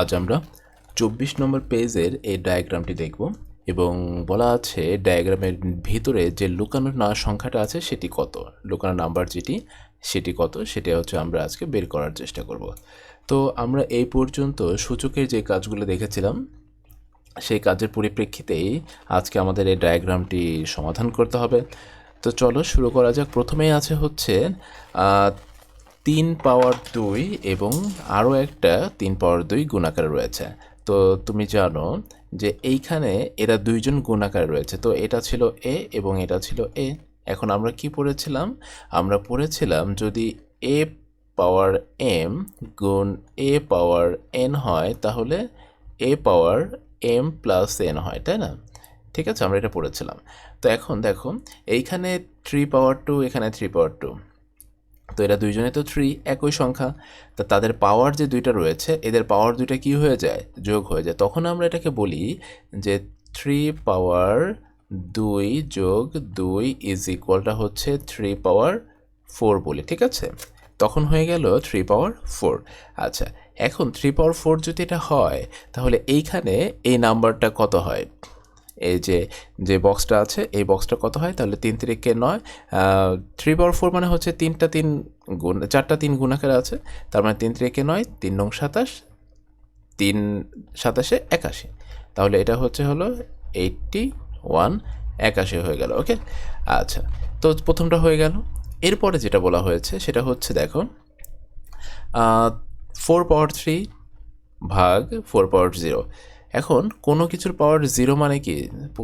আজ আমরা চব্বিশ নম্বর পেজের এই ডায়াগ্রামটি দেখব এবং বলা আছে ডায়াগ্রামের ভিতরে যে লুকানো না সংখ্যাটা আছে সেটি কত। লুকানো নাম্বার যেটি, সেটি কত, সেটা হচ্ছে আমরা আজকে বের করার চেষ্টা করব। তো আমরা এই পর্যন্ত সূচকের যে কাজগুলো দেখেছিলাম, সেই কাজের পরিপ্রেক্ষিতেই আজকে আমাদের এই ডায়াগ্রামটি সমাধান করতে হবে। তো চলো শুরু করা যাক। প্রথমেই আছে হচ্ছে তিন পাওয়ার দুই এবং আরও একটা তিন পাওয়ার দুই গুণাকার রয়েছে। তো তুমি জানো যে এইখানে এরা দুইজন গুণাকার রয়েছে। তো এটা ছিল এ এবং এটা ছিল এ এখন আমরা কি পড়েছিলাম? আমরা পড়েছিলাম যদি এ পাওয়ার এম গুণ এ পাওয়ার এন হয়, তাহলে a power m plus n হয়, তাই না? ঠিক আছে, আমরা এটা পড়েছিলাম। তো এখন দেখো, এইখানে থ্রি পাওয়ার টু এখানে থ্রি পাওয়ার টু তো এরা দুইজনে তো থ্রি একই সংখ্যা। তা তাদের পাওয়ার যে দুইটা রয়েছে, এদের পাওয়ার দুইটা কি হয়ে যায়? যোগ হয়ে যায়। তখন আমরা এটাকে বলি যে থ্রি পাওয়ার দুই যোগ দুই ইজ ইকুয়ালটা হচ্ছে থ্রি পাওয়ার ফোর বলি, ঠিক আছে? তখন হয়ে গেল থ্রি পাওয়ার ফোর আচ্ছা এখন থ্রি পাওয়ার ফোর যদি এটা হয়, তাহলে এইখানে এই নাম্বারটা কত হয়? এই যে যে বক্সটা আছে, এই বক্সটা কত হয়? তাহলে তিন তিরিকে নয় থ্রি পাওয়ার ফোর মানে হচ্ছে তিনটা তিন গুণ, চারটা তিন গুণাকার আছে। তার মানে তিন তিরিকে নয়, তিন নং সাতাশ, তিন সাতাশে একাশি। তাহলে এটা হচ্ছে হলো এইটটি ওয়ান একাশি হয়ে গেল ওকে আচ্ছা তো প্রথমটা হয়ে গেল। এরপরে যেটা বলা হয়েছে, সেটা হচ্ছে দেখো ফোর পাওয়ার থ্রি ভাগ ফোর পাওয়ার জিরো এখন কোনো কিছুর পাওয়ার জিরো মানে কি?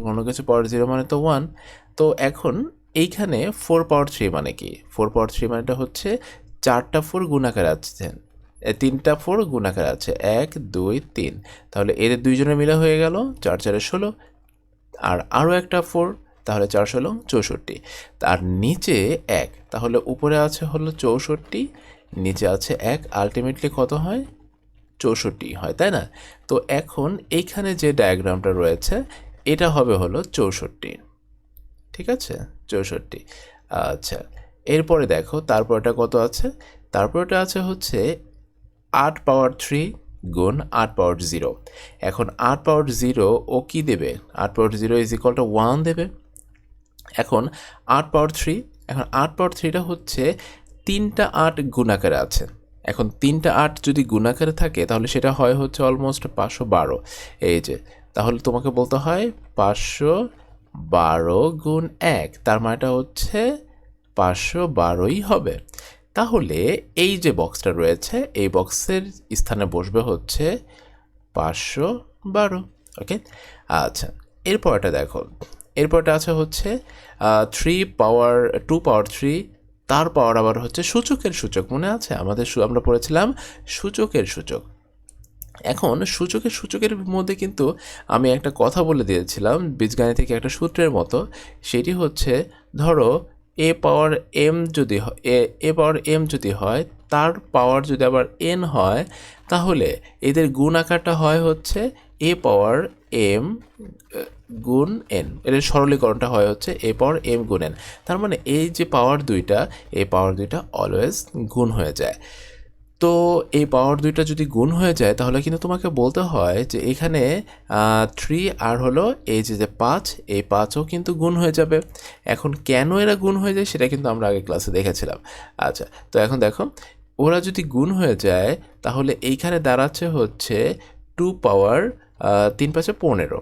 কোনো কিছু পাওয়ার জিরো মানে তো ওয়ান তো এখন এইখানে ফোর পাওয়ার থ্রি মানে কি? ফোর পাওয়ার থ্রি মানেটা হচ্ছে চারটা ফোর গুণাকার আছে। তিনটা ফোর গুণাকার আছে। এক, দুই, তিন। তাহলে এদের দুইজনে মিলে হয়ে গেল চার, চারে ষোলো। আর আরও একটা ফোর তাহলে চার, ষোলো, চৌষট্টি। তার নিচে এক, তাহলে উপরে আছে হলো চৌষট্টি, নিচে আছে এক। আলটিমেটলি কত হয়? চৌষট্টি হয়, তাই না? তো এখন এইখানে যে ডায়াগ্রামটা রয়েছে, এটা হবে হলো চৌষট্টি। ঠিক আছে? চৌষট্টি। আচ্ছা এরপরে দেখো, তারপরটা কত আছে? তারপরটা আছে হচ্ছে আট পাওয়ার থ্রি গুণ আট পাওয়ার জিরো। এখন আট পাওয়ার জিরো ও কি দেবে? আট power zero is equal to one দেবে। এখন আট পাওয়ার থ্রি, এখন আট পাওয়ার থ্রিটা হচ্ছে তিনটা আট গুণাকারে আছে। এখন তিনটা আট যদি গুণাকারে থাকে, তাহলে সেটা হয় হচ্ছে অলমোস্ট পাঁচশো বারো। এই যে, তাহলে তোমাকে বলতে হয় পাঁচশো বারো গুণ এক, তার মানেটা হচ্ছে পাঁচশো বারোই হবে। তাহলে এই যে বক্সটা রয়েছে, এই বক্সের স্থানে বসবে হচ্ছে পাঁচশো বারো ওকে আচ্ছা এরপরটা দেখো। এরপরটা আছে হচ্ছে three power two power three তার পাওয়ার আবার হচ্ছে সূচকের সূচক, মনে আছে? আমাদের আমরা পড়েছিলাম সূচকের সূচক। এখন সূচকের সূচকের মধ্যে কিন্তু আমি একটা কথা বলে দিয়েছিলাম বীজগাণিত থেকে একটা সূত্রের মতো। সেটি হচ্ছে, ধরো, এ পাওয়ার এম যদি এ এ পাওয়ার এম যদি হয়, তার পাওয়ার যদি আবার এন হয়, তাহলে এদের গুণ আকারটা হয় হচ্ছে এ পাওয়ার এম গুণ এন। এর সরলীকরণটা হয় হচ্ছে এ পাওয়ার এম গুণ এন। তার মানে এই যে পাওয়ার দুইটা এই পাওয়ার দুইটা অলওয়েজ গুণ হয়ে যায়। তো এই পাওয়ার দুইটা যদি গুণ হয়ে যায়, তাহলে কিন্তু তোমাকে বলতে হয় যে এখানে থ্রি আর হলো এই যে যে পাঁচ, এই পাঁচও কিন্তু গুণ হয়ে যাবে। এখন কেন এরা গুণ হয়ে যায় সেটা কিন্তু আমরা আগে ক্লাসে দেখেছিলাম। আচ্ছা তো এখন দেখো, ওরা যদি গুণ হয়ে যায়, তাহলে এইখানে দাঁড়াচ্ছে হচ্ছে টু পাওয়ার তিন পাঁচে পনেরো।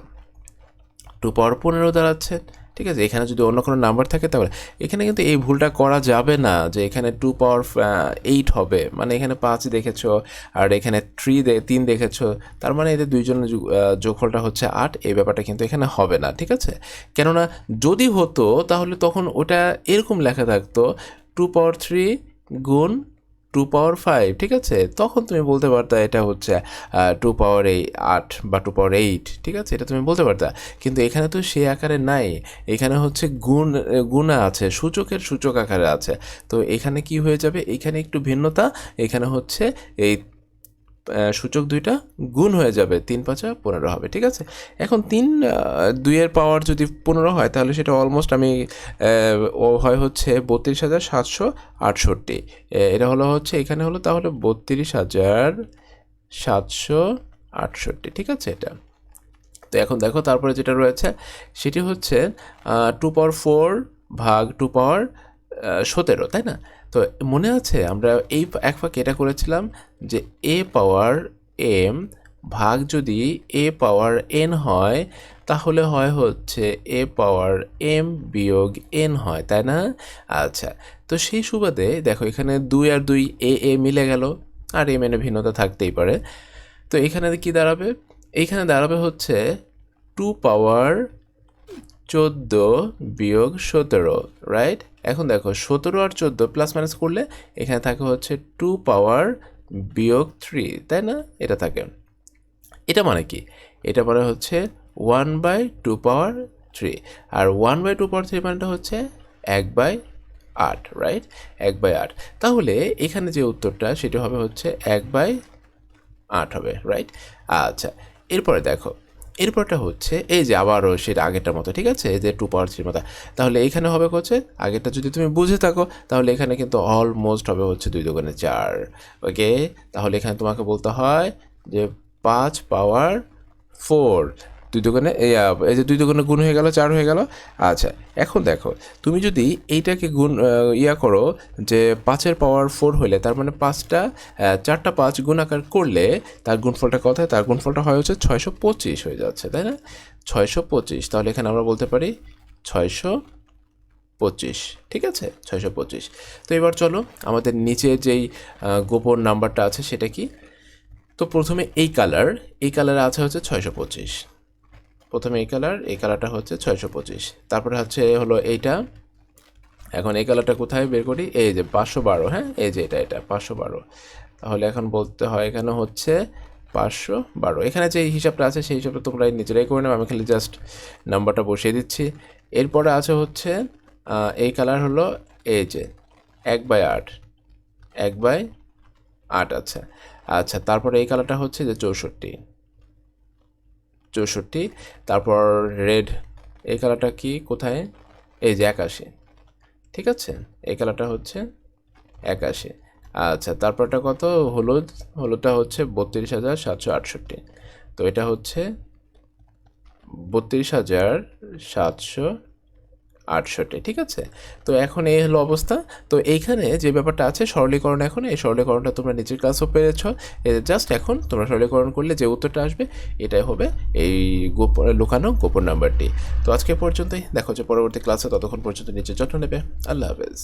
টু পাওয়ার পনেরো দাঁড়াচ্ছে। ঠিক আছে, এখানে যদি অন্য কোনো নাম্বার থাকে তাহলে এখানে কিন্তু এই ভুলটা করা যাবে না যে এখানে টু পাওয়ার এইট হবে। মানে এখানে পাঁচ দেখেছ আর এখানে থ্রি তিন দেখেছ। তার মানে এদের দুইজনের যোগ- যোগফলটা হচ্ছে আট। এই ব্যাপারটা কিন্তু এখানে হবে না, ঠিক আছে? কেননা যদি হতো তাহলে তখন ওটা এরকম লেখা থাকতো, টু পাওয়ার থ্রি গুণ টু পাওয়ার ফাইভ ঠিক আছে? তখন তুমি বলতে পারতা এটা হচ্ছে টু পাওয়ার এই আট বা টু পাওয়ার এইট ঠিক আছে? এটা তুমি বলতে পারতা। কিন্তু এখানে তো সে আকারে নাই। এখানে হচ্ছে গুণ, গুণা আছে, সূচকের সূচক আকারে আছে। তো এখানে কি হয়ে যাবে? এখানে একটু ভিন্নতা, এখানে হচ্ছে এই সূচক দুইটা গুণ হয়ে যাবে, তিন পাঁচা পনেরো হবে, ঠিক আছে? এখন তিন দুইয়ের পাওয়ার যদি পনেরো হয়, তাহলে সেটা অলমোস্ট আমি ও হয় হচ্ছে বত্রিশ হাজার সাতশো আটষট্টি। এটা হলো হচ্ছে, এখানে হলো তাহলে বত্রিশ হাজার সাতশো আটষট্টি, ঠিক আছে এটা? তো এখন দেখো, তারপরে যেটা রয়েছে, সেটি হচ্ছে টু পাওয়ার ফোর ভাগ টু পাওয়ার সতেরো, তাই না? তো মনে আছে, আমরা এই এক ফাঁকে এটা করেছিলাম যে এ পাওয়ার এম ভাগ যদি এ পাওয়ার এন হয়, তাহলে হয় হচ্ছে এ পাওয়ার এম বিয়োগ এন হয়, তাই না? আচ্ছা তো সেই সুবাদে দেখো এখানে দুই আর দুই এ এ মিলে গেল, আর এম এনে ভিন্নতা থাকতেই পারে। তো এখানে কি দাঁড়াবে? এইখানে দাঁড়াবে হচ্ছে টু পাওয়ার চোদ্দ বিয়োগ সতেরো রাইট এখন দেখো, সতেরো আর চোদ্দ প্লাস মাইনাস করলে এখানে থাকে হচ্ছে টু পাওয়ার বিয়োগ থ্রি তাই না? এটা থাকে। এটা মানে কি? এটা মানে হচ্ছে one by two power three R one by two power three মানেটা হচ্ছে এক বাই আট রাইট এক বাই আট। তাহলে এখানে যে উত্তরটা, সেটা হবে হচ্ছে এক বাই আট হবে রাইট আচ্ছা এরপরে দেখো এরপরটা হচ্ছে, এই যে আবারও সেটা আগেরটার মতো, ঠিক আছে? এই যে টু পাওয়ার থ্রির মতো। তাহলে এইখানে হবে হচ্ছে, আগেরটা যদি তুমি বুঝে থাকো, তাহলে এখানে কিন্তু অলমোস্ট হবে হচ্ছে দুই দোকানে চার। ওকে? তাহলে এখানে তোমাকে বলতে হয় যে পাঁচ পাওয়ার ফোর দুই দোকানে, এই যে দুই দোকানে গুণ হয়ে গেল, চার হয়ে গেল। আচ্ছা এখন দেখো, তুমি যদি এইটাকে গুণ ইয়া করো যে পাঁচের পাওয়ার ফোর হলে তার মানে পাঁচটা চারটা পাঁচ গুণাকার করলে তার গুণফলটা কত হয়? তার গুণফলটা হয় হচ্ছে ছয়শো পঁচিশ হয়ে যাচ্ছে, তাই না? ছয়শো পঁচিশ, তাহলে এখানে আমরা বলতে পারি ছয়শো পঁচিশ, ঠিক আছে? ছয়শো পঁচিশ। তো এবার চলো, আমাদের নিচে যেই গোপন নাম্বারটা আছে সেটা কি? তো প্রথমে এই কালার, এই কালারে আছে হচ্ছে ছয়শো পঁচিশ। প্রথমে এই কালার এই কালারটা হচ্ছে ছয়শো পঁচিশ। তারপরে হচ্ছে হলো এইটা। এখন এই কালারটা কোথায় বের করি? এই যে পাঁচশো বারো হ্যাঁ? এই যে এটা এটা, পাঁচশো বারো। তাহলে এখন বলতে হয় এখানে হচ্ছে পাঁচশো বারো? এখানে যে হিসাবটা আছে, সেই হিসাবটা তোমরা নিজেরাই করে নেবে আমি খালি জাস্ট নাম্বারটা বসিয়ে দিচ্ছি। এরপরে আছে হচ্ছে এই কালার হলো এই যে এক বাই আট। এক বাই আট আচ্ছা আচ্ছা তারপরে এই কালারটা হচ্ছে যে চৌষট্টি। চৌষট্টি, তারপর রেড, এই কালারটা কি, কোথায়? এই যে একাশি, ঠিক আছে? এই কালারটা হচ্ছে একাশি। আচ্ছা তারপরটা কত? হলুদ, হলুদটা হচ্ছে বত্রিশ হাজার সাতশো আটষট্টি। তো এটা হচ্ছে বত্রিশ হাজার সাতশো আটষট্টি, ঠিক আছে? তো এখন এই হলো অবস্থা। তো এইখানে যে ব্যাপারটা আছে, সরলীকরণ এখন, এই সরলীকরণটা তোমরা নিজের ক্লাসও পেরেছ। জাস্ট এখন তোমরা সরলীকরণ করলে যে উত্তরটা আসবে, এটাই হবে এই গোপন লুকানো গোপন নাম্বারটি। তো আজকে পর্যন্তই। দেখো যে পরবর্তী ক্লাসে ততক্ষণ পর্যন্ত নিজের যত্ন নেবে। আল্লাহ হাফেজ।